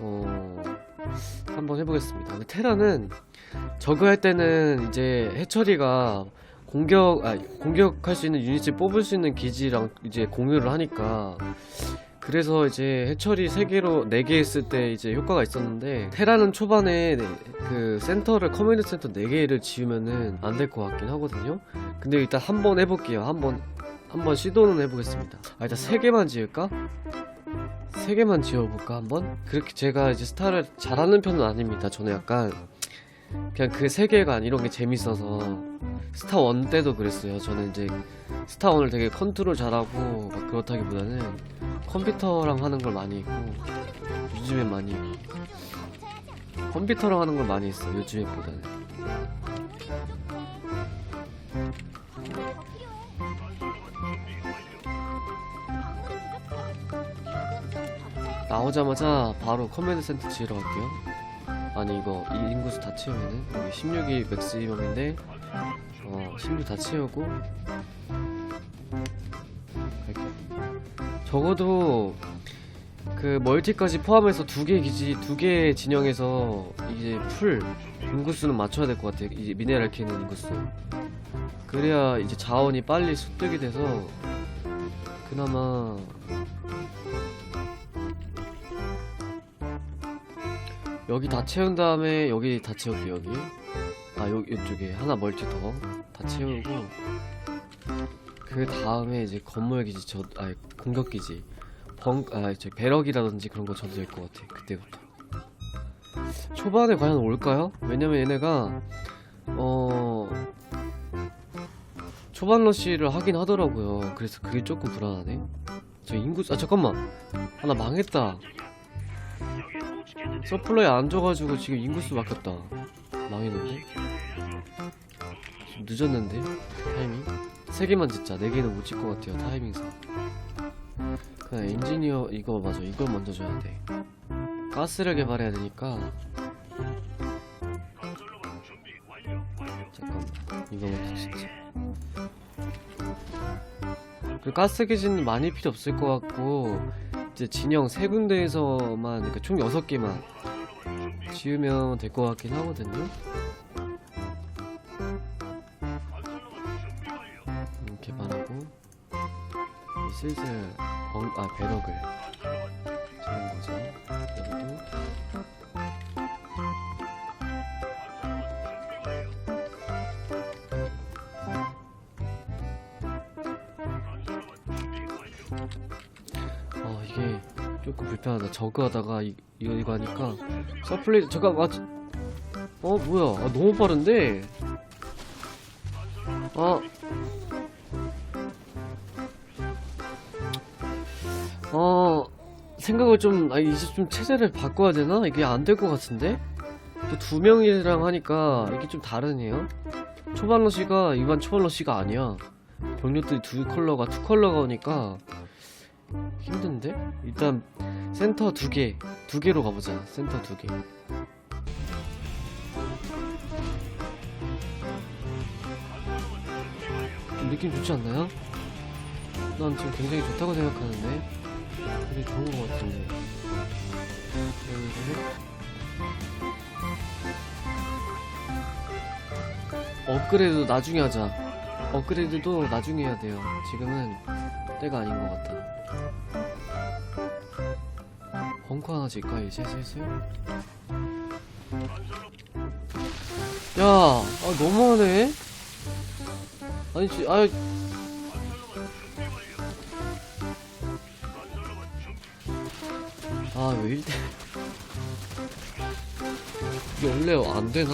어 한번 해보겠습니다. 근데 테라는 저거 할 때는 이제 해처리가 공격 아 공격할 수 있는 유닛을 뽑을 수 있는 기지랑 이제 공유를 하니까 그래서 이제 해처리 3개로 4개 했을 때 이제 효과가 있었는데 테라는 초반에 네, 그 센터를 커뮤니티 센터 4개를 지으면은 안 될 것 같긴 하거든요. 근데 일단 한번 해볼게요. 한번 한번 시도는 해보겠습니다. 아 일단 3개만 지을까? 3개만 지어볼까 한번? 그렇게 제가 이제 스타를 잘하는 편은 아닙니다. 저는 약간 그냥 그 세계관 이런 게 재밌어서 스타 원 때도 그랬어요. 저는 이제 스타 원을 되게 컨트롤 잘하고 막 그렇다기보다는 컴퓨터랑 하는 걸 많이 했고 요즘엔 많이 컴퓨터랑 하는 걸 많이 했어 요즘에보다는 나오자마자 바로 커맨드 센터 지으러 갈게요. 아니 이거 이 인구수 다 채우면은 여기 16이 맥시멈인데 어 16 다 채우고 갈게요. 적어도 그 멀티까지 포함해서 두 개 기지 두 개 진영에서 이제 풀 인구수는 맞춰야 될 것 같아요. 이 미네랄 캐는 인구수. 그래야 이제 자원이 빨리 습득이 돼서 그나마 여기 다 채운 다음에 여기 다 채울게요 여기. 아 여기 이쪽에 하나 멀티 더 다 채우고 그 다음에 이제 건물 기지 저 아니 공격 기지. 벙아저 배럭이라든지 그런 거 져도 될 것 같아 그때부터. 초반에 과연 올까요? 왜냐면 얘네가 어 초반 러쉬를 하긴 하더라고요. 그래서 그게 조금 불안하네. 저 인구수 아 잠깐만. 하나 망했다 서플라이 안 줘가지고 지금 인구수 막혔다. 망했는데? 좀 늦었는데? 타이밍? 세 개만 짓자. 네 개는 못 짓 것 같아요 타이밍상. 그냥 엔지니어 이거 맞아 이걸 먼저 줘야 돼. 가스를 개발해야 되니까. 잠깐만. 이거 먼저 짓자. 그 가스 기지는 많이 필요 없을 것 같고 이제 진영 세 군데에서만 그러니까 총 여섯 개만 지으면 될 것 같긴 하거든요. 말하고 이 슬슬 벙, 아 배럭을 지는 거죠. 여기도 아 이게 조금 불편하다. 저거 하다가 이, 이거 이거 하니까 서플레이 잠깐 아, 저- 어 뭐야? 아, 너무 빠른데. 아. 어 생각을 좀 아, 이제 좀 체제를 바꿔야 되나? 이게 안 될 것 같은데? 또두 명이랑 하니까 이게 좀 다르네요. 초반 러시가 일반 초반 러시가 아니야. 병력들이 두 컬러가 투 컬러가 오니까 힘든데? 일단 센터 두 개, 두 개로 가보자. 센터 두 개. 좀 느낌 좋지 않나요? 난 지금 굉장히 좋다고 생각하는데 되게 좋은 것 같은데. 업그레이드 나중에 하자. 업그레이드도 나중에 해야 돼요. 지금은 때가 아닌 것 같아. 벙커 하나 질까 이제 슬슬? 야, 아 너무하네. 아니, 지, 아, 아, 왜 이래? 이게 원래 안 되나?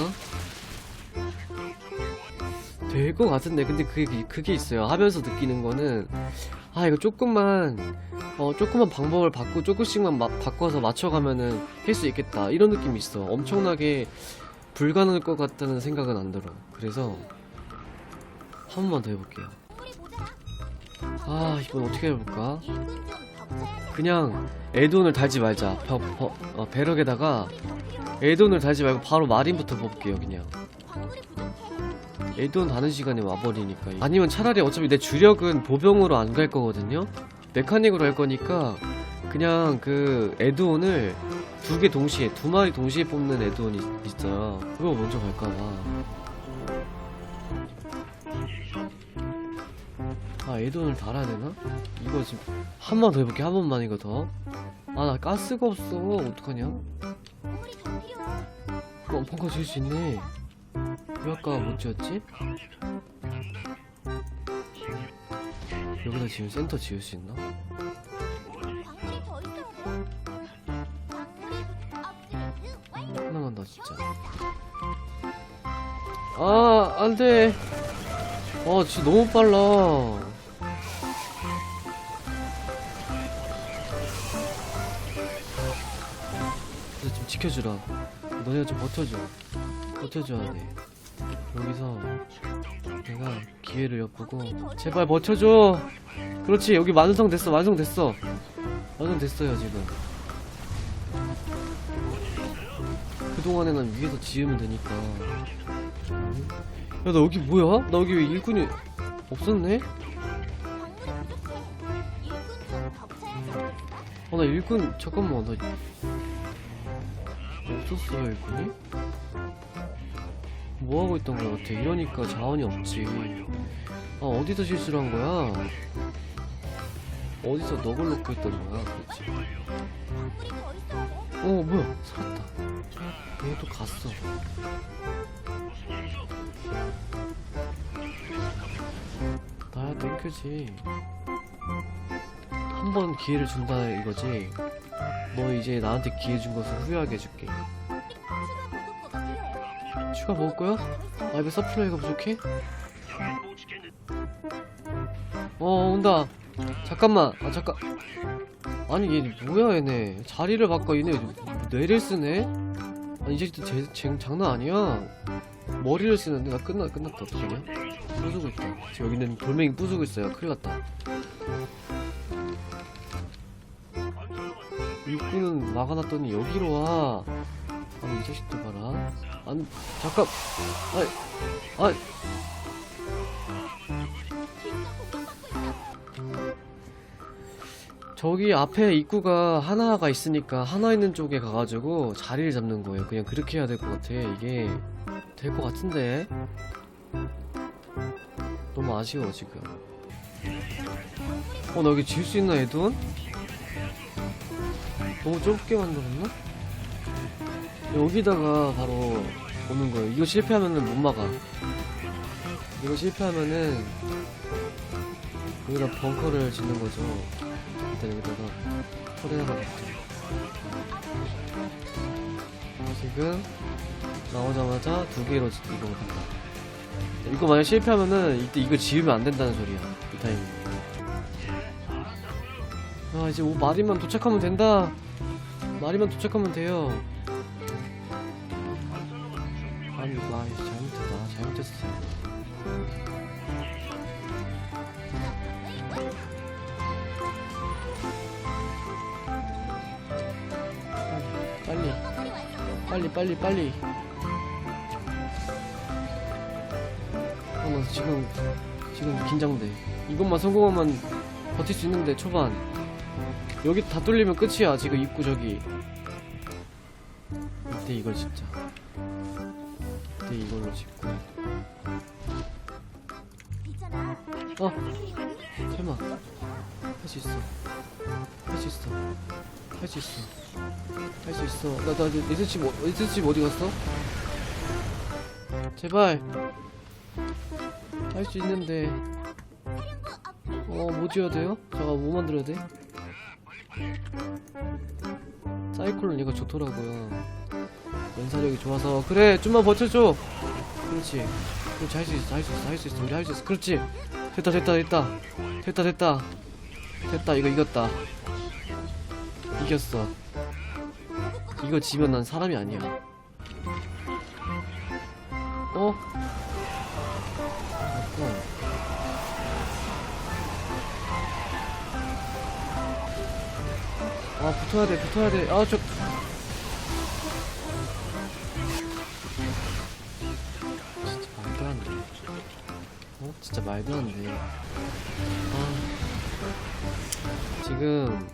될 것 같은데, 근데 그게, 그게 있어요. 하면서 느끼는 거는, 아, 이거 조금만, 어, 조금만 방법을 바꾸고 조금씩만 마- 바꿔서 맞춰가면은 할 수 있겠다. 이런 느낌이 있어. 엄청나게 불가능할 것 같다는 생각은 안 들어. 그래서, 한 번만 더 해볼게요. 아, 이건 어떻게 해볼까? 그냥, 에드온을 달지 말자. 벼, 버, 어, 배럭에다가, 에드온을 달지 말고 바로 마린부터 볼게요, 그냥. 에드온 다는 시간에 와버리니까. 아니면 차라리 어차피 내 주력은 보병으로 안 갈 거거든요? 메카닉으로 할 거니까 그냥 그 에드온을 두 개 동시에 두 마리 동시에 뽑는 에드온이 있어요. 그거 먼저 갈까봐. 아 에드온을 달아야 되나? 이거 지금 한 번 더 해볼게 한 번만 이거 더. 아 나 가스가 없어 어떡하냐? 어 벙커 지을 수 있네. 왜 아까 못 지었지? 여기다 지금 센터 지을 수 있나? 하나만 더 진짜. 아, 안 돼. 아, 진짜 너무 빨라. 지켜주라. 너네가 좀 버텨줘. 버텨줘야 돼. 여기서 내가 기회를 엿보고 제발 버텨줘. 그렇지, 여기 완성 됐어, 완성 됐어. 완성 됐어요, 지금. 그동안에는 위에서 지으면 되니까. 야, 나 여기 뭐야? 나 여기 왜 일꾼이 없었네? 광물이 부족해. 일꾼 좀 덮쳐야 돼. 어, 나 일꾼, 잠깐만, 나. 없었어요, 일꾼이? 뭐 하고 있던 거 같아? 이러니까 자원이 없지. 아, 어디서 실수를 한 거야? 어디서 너걸 놓고 있던 거야, 돼. 어, 뭐야? 살았다. 얘또 갔어. 나야 땡큐지. 한 번 기회를 준다 이거지. 너 이제 나한테 기회 준 것을 후회하게 해줄게. 추가 먹을 거야? 아, 왜 서플라이가 부족해? 어, 온다. 잠깐만. 아, 잠깐. 아니, 얘 뭐야, 얘네. 자리를 바꿔, 얘네. 뇌를 쓰네? 아니, 이제 또 제, 제, 장난 아니야. 머리를 쓰는데, 나 끝나, 끝났다. 어떡하냐? 부수고 있다. 지금 여기 있는 돌멩이 부수고 있어요. 큰일 났다. 일꾼은 막아놨더니 여기로 와. 아니, 이 자식들 봐라. 아니, 잠깐. 아이, 아이. 저기 앞에 입구가 하나가 있으니까 하나 있는 쪽에 가가지고 자리를 잡는 거예요. 그냥 그렇게 해야 될 것 같아. 이게 될 것 같은데. 너무 아쉬워 지금. 어, 나 여기 지을 수 있나 애돈? 너무 좁게 만들었나? 여기다가 바로 오는 거예요. 이거 실패하면은 못 막아. 이거 실패하면은 여기다 벙커를 짓는 거죠. 일단 여기다가 넣죠. 지금 나오자마자 두 개로 짓- 이거 된다. 이거 만약 실패하면은 이때 이거 지으면 안 된다는 소리야. 이 타이밍. 아 이제 오 마리만 도착하면 된다. 마리만 도착하면 돼요. 아니 이거 아 잘못했다. 잘못했어. 빨리. 빨리 빨리 빨리 아, 나 지금 지금 긴장돼 이것만 성공하면 버틸 수 있는데 초반 여기 다 뚫리면 끝이야 지금 입구 저기. 이때 이걸 진짜 이때 이걸로 짓고. 어 설마. 할 수 있어. 할 수 있어. 할 수 있어. 할 수 있어. 나나 리스칩 어, 리스칩 어디 갔어? 제발. 할 수 있는데. 어 뭐 지어야 돼요? 잠깐 뭐 만들어야 돼? 사이클론 이거 좋더라고요. 연사력이 좋아서. 그래 좀만 버텨줘. 그렇지. 그렇지 할 수 있어 할 수 있어 할 수 있어. 우리 할 수 있어. 그렇지. 됐다 됐다 됐다. 됐다 됐다. 됐다. 이거 이겼다. 이겼어. 이거 지면 난 사람이 아니야. 어? 아 붙어야 돼 붙어야 돼아저 진짜 말도 안돼 어? 진짜 말도 안돼 아 지금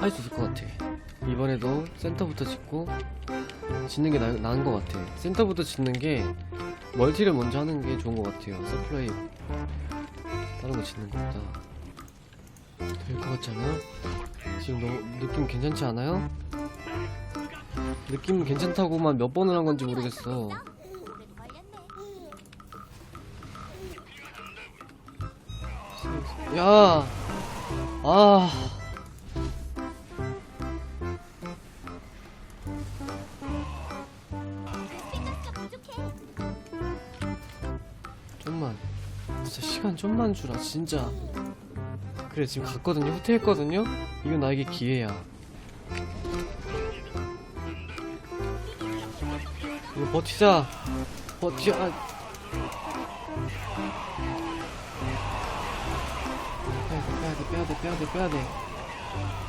할 수 있을 것 같아. 이번에도 센터부터 짓고 짓는 게 나, 나은 것 같아. 센터부터 짓는 게 멀티를 먼저 하는 게 좋은 것 같아요. 서플라이 다른 거 짓는 것보다 될 것 같지 않아요? 지금 너무 느낌 괜찮지 않아요? 느낌 괜찮다고만 몇 번을 한 건지 모르겠어. 야, 아. 좀만, 진짜 시간 좀만 주라, 진짜. 그래, 지금 갔거든요, 후퇴했거든요. 이건 나에게 기회야. 이거 버티자, 버티. 아. 빼야 돼, 빼야 돼, 빼야 돼, 빼야 돼. 아니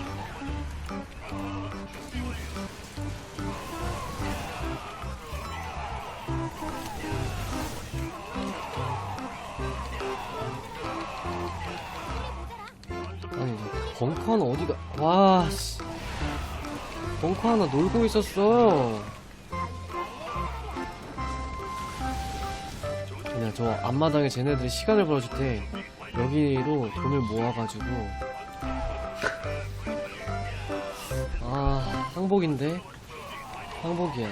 벙커 하나 어디가 와 씨. 벙커 하나 놀고 있었어. 그냥 저 앞마당에 쟤네들이 시간을 벌어줄 때 여기로 돈을 모아가지고. 아 항복인데? 항복이야.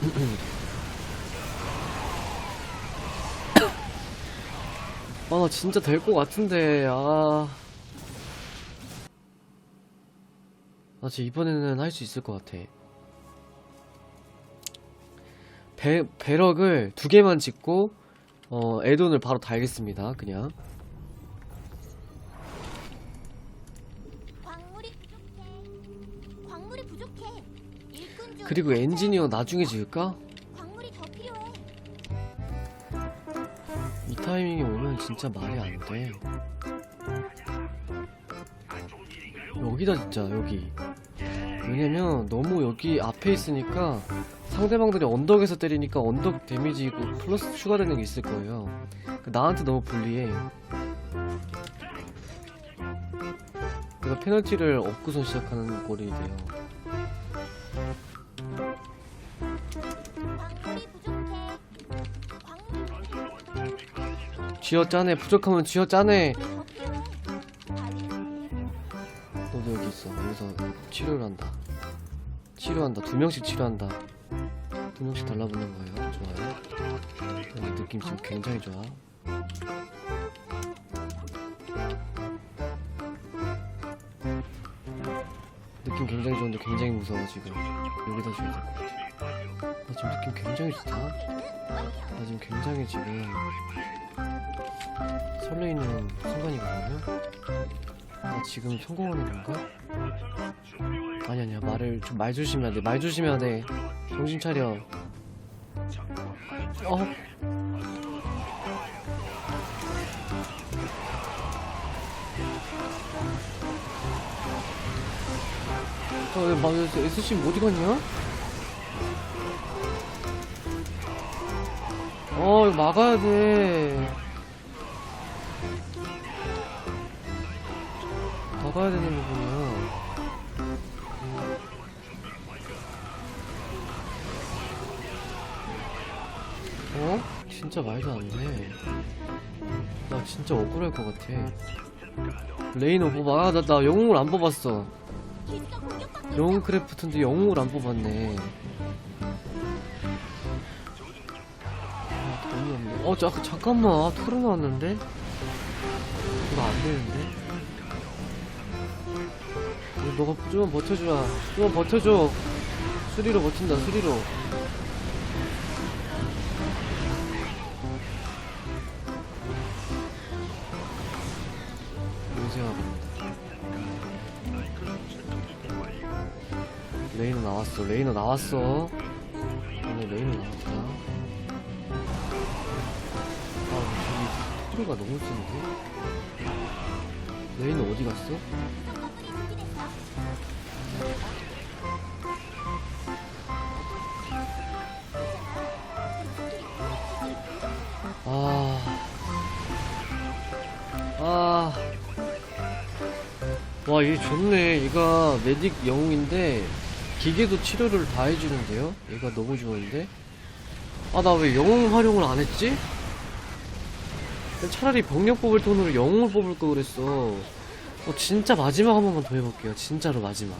아나 진짜 될 것 같은데 아 나 진짜 이번에는 할 수 있을 것 같아. 배, 배럭을 두 개만 짓고, 어, 에돈을 바로 달겠습니다, 그냥. 그리고 엔지니어 나중에 지을까? 이 타이밍에 오면 진짜 말이 안 돼. 여기다 진짜, 여기. 왜냐면 너무 여기 앞에 있으니까 상대방들이 언덕에서 때리니까 언덕 데미지 고 플러스 추가되는 게 있을 거예요. 그 나한테 너무 불리해. 내가 페널티를 얻고선 시작하는 꼴이 돼요. 쥐어 짜네. 부족하면 쥐어 짜네. 명씩 치료한다. 두 명씩 달라붙는 거예요. 좋아요. 근데 느낌 지금 굉장히 좋아. 느낌 굉장히 좋은데 굉장히 무서워 지금. 여기다 줘야 될 것 같아. 나 지금 느낌 굉장히 좋다. 나 지금 굉장히 지금 설레이는 순간이거든요. 나 지금 성공하는 건가? 아니 아니야 말을 좀 말 조심해야 돼. 말 조심해야 돼. 정신 차려. 어. 어, 왜 막, SC 어디 갔냐? 어, 이거 막아야 돼. 막아야 되는 부분이 어? 진짜 말도 안 돼. 나 진짜 억울할 것 같아. 레이너 뽑아. 아, 나, 나 영웅을 안 뽑았어. 영웅 크래프트인데 영웅을 안 뽑았네. 아, 돈이 없네. 어, 자, 잠깐만. 아, 토로 나왔는데? 이거 안 되는데? 너가 좀만 버텨주라. 좀만 버텨줘. 수리로 버틴다, 수리로. 레이너 나왔어. 레이너 나왔어. 오늘 레이너 나왔다. 아, 저기 트루가 너무 센데? 레이너 어디 갔어? 아. 아. 와, 와, 얘 좋네. 얘가 메딕 영웅인데, 기계도 치료를 다 해주는데요? 얘가 너무 좋은데? 아, 나 왜 영웅 활용을 안 했지? 차라리 병력 뽑을 돈으로 영웅을 뽑을 거 그랬어. 어, 진짜 마지막 한 번만 더 해볼게요. 진짜로 마지막.